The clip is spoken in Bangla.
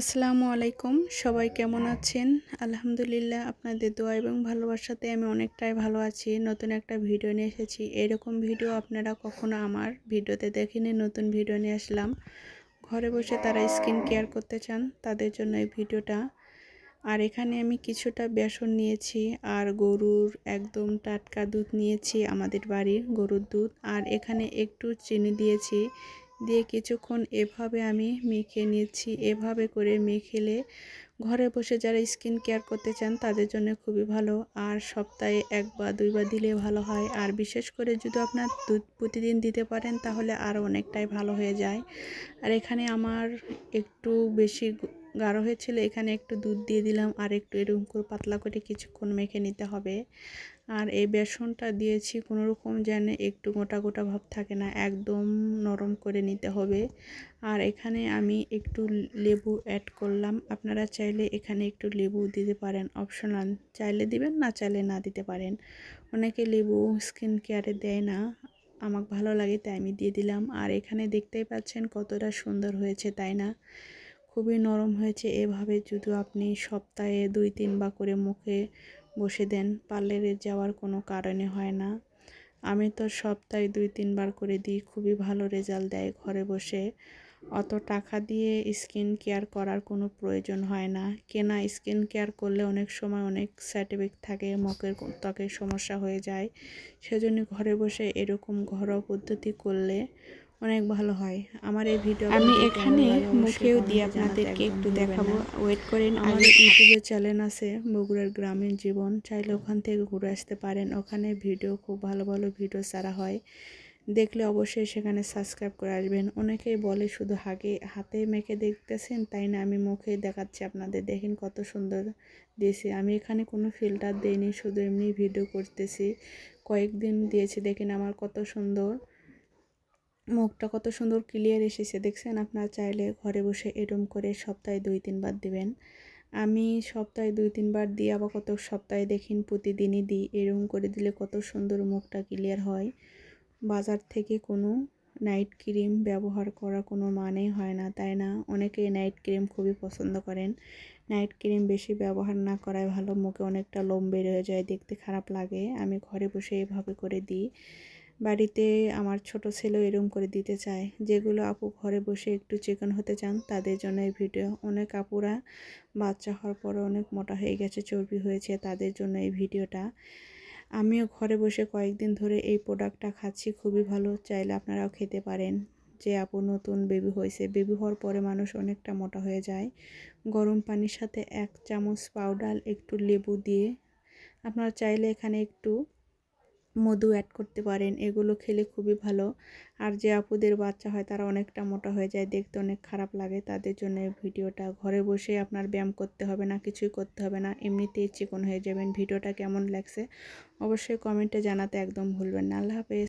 আসসালামু আলাইকুম। সবাই কেমন আছেন? আলহামদুলিল্লাহ, আপনাদের দোয়া এবং ভালোবাসাতে আমি অনেকটাই ভালো আছি। নতুন একটা ভিডিও নিয়ে এসেছি। এরকম ভিডিও আপনারা কখনো আমার ভিডিওতে দেখেনি নতুন ভিডিও নিয়ে আসলাম। ঘরে বসে তারা স্কিন কেয়ার করতে চান, তাদের জন্য এই ভিডিওটা। আর এখানে আমি কিছুটা বেসন নিয়েছি, আর গরুর একদম টাটকা দুধ নিয়েছি, আমাদের বাড়ির গরুর দুধ। আর এখানে একটু চিনি দিয়েছি দিয়ে কিছুক্ষণ এভাবে আমি মেখে নিচ্ছি। এভাবে করে মেখেলে ঘরে বসে যারা স্কিন কেয়ার করতে চান তাদের জন্য খুবই ভালো। আর সপ্তাহে এক বা দুইবার দিলে ভালো হয়। আর বিশেষ করে যদি আপনার দুধ প্রতিদিন দিতে পারেন তাহলে আরও অনেকটাই ভালো হয়ে যায়। আর এখানে আমার একটু বেশি গাঢ় হয়েছিল, এখানে একটু দুধ দিয়ে দিলাম আর একটু এরকম করে পাতলা করে কিছুক্ষণ মেখে নিতে হবে। আর এই বেসনটা দিয়েছি কোনো রকম যেন একটু গোটা গোটা ভাব থাকে না, একদম নরম করে নিতে হবে। আর এখানে আমি একটু লেবু অ্যাড করলাম, আপনারা চাইলে এখানে একটু লেবু দিতে পারেন অপশনাল চাইলে দিবেন, না চাইলে না দিতে পারেন। অনেকে লেবু স্কিন কেয়ারে দেয় না, আমাকে ভালো লাগে তাই আমি দিয়ে দিলাম। আর এখানে দেখতেই পাচ্ছেন কতটা সুন্দর হয়েছে, তাই না? খুবই নরম হয়েছে, এভাবে যদি আপনি সপ্তাহে দুই, তিনবার করে মুখে বসে দেন পার্লারে যাওয়ার কোনো কারণে হয় না। আমি তো সপ্তাহে দুই, তিনবার করে দিই, খুবই ভালো রেজাল্ট দেয় ঘরে বসে। অত টাকা দিয়ে স্কিন কেয়ার করার কোনো প্রয়োজন হয় না। কেনা স্কিন কেয়ার করলে অনেক সময় অনেক এফেক্ট থাকে মুখের ত্বকের সমস্যা হয়ে যায়। সেজন্য ঘরে বসে এরকম ঘরোয়া পদ্ধতি করলে অনেক ভালো হয়। আমার এই ভিডিও আমি এখানে মুখেও দিয়ে আপনাদেরকে একটু দেখাবো। ওয়েট করেন আমার ইউটিউবে চ্যানেল আছে বগুড়ার গ্রামীণ জীবন। চাইলে ওখান থেকে ঘুরে আসতে পারেন। ওখানে ভিডিও খুব ভালো ভালো ভিডিও ছাড়া হয়। দেখলে অবশ্যই সেখানে সাবস্ক্রাইব করে আসবেন। অনেকেই বলে শুধু হাগে হাতে মেখে দেখতেছেন তাই না? আমি মুখে দেখাচ্ছি আপনাদের। দেখেন কত সুন্দর দিয়েছি। আমি এখানে কোনো ফিল্টার দিইনি শুধু এমনি ভিডিও করতেছি। কয়েকদিন দিয়েছি। দেখেন আমার কত সুন্দর। মুখটা কত সুন্দর ক্লিয়ার এসেছে, দেখছেন? আপনারা চাইলে ঘরে বসে এরম করে সপ্তাহে দুই, তিনবার দিবেন। আমি সপ্তাহে দুই, তিনবার দিই, আবার কত সপ্তাহে দেখিন প্রতিদিনই দিই। এরকম করে দিলে কত সুন্দর মুখটা ক্লিয়ার হয়। বাজার থেকে কোনো নাইট ক্রিম ব্যবহার করা কোনো মানেই হয় না, তাই না? অনেকে নাইট ক্রিম খুবই পছন্দ করেন। নাইট ক্রিম বেশি ব্যবহার না করায় ভালো, মুখে অনেকটা লোম বের হয়ে যায়, দেখতে খারাপ লাগে। আমি ঘরে বসে এভাবে করে দিই। বাড়িতে আমার ছোট ছেলেও এরম করে দিতে চায়। যেগুলো আপু ঘরে বসে একটু চিকন হতে চান, তাদের জন্য এই ভিডিও। অনেক আপুরা বাচ্চা হওয়ার পরে অনেক মোটা হয়ে গেছে, চর্বি হয়েছে, তাদের জন্য এই ভিডিওটা। আমিও ঘরে বসে কয়েকদিন ধরে এই প্রোডাক্টটা খাচ্ছি, খুবই ভালো। চাইলে আপনারাও খেতে পারেন। যে আপু নতুন বেবি হয়েছে বেবি হওয়ার পরে মানুষ অনেকটা মোটা হয়ে যায়। গরম পানির সাথে এক চামচ পাউডার একটু লেবু দিয়ে। আপনারা চাইলে এখানে একটু মধু অ্যাড করতে পারেন, এগুলো খেলে খুবই ভালো। আর যে আপুদের বাচ্চা হয়, তারা অনেকটা মোটা হয়ে যায়, দেখতে অনেক খারাপ লাগে। তাদের জন্য ভিডিওটা, ঘরে বসে আপনার ব্যায়াম করতে হবে না, কিছুই করতে হবে না, এমনিতেই চিকন হয়ে যাবেন। ভিডিওটা কেমন লাগছে, অবশ্যই কমেন্টে জানাতে একদম ভুলবেন না। আল্লাহ হাফেজ।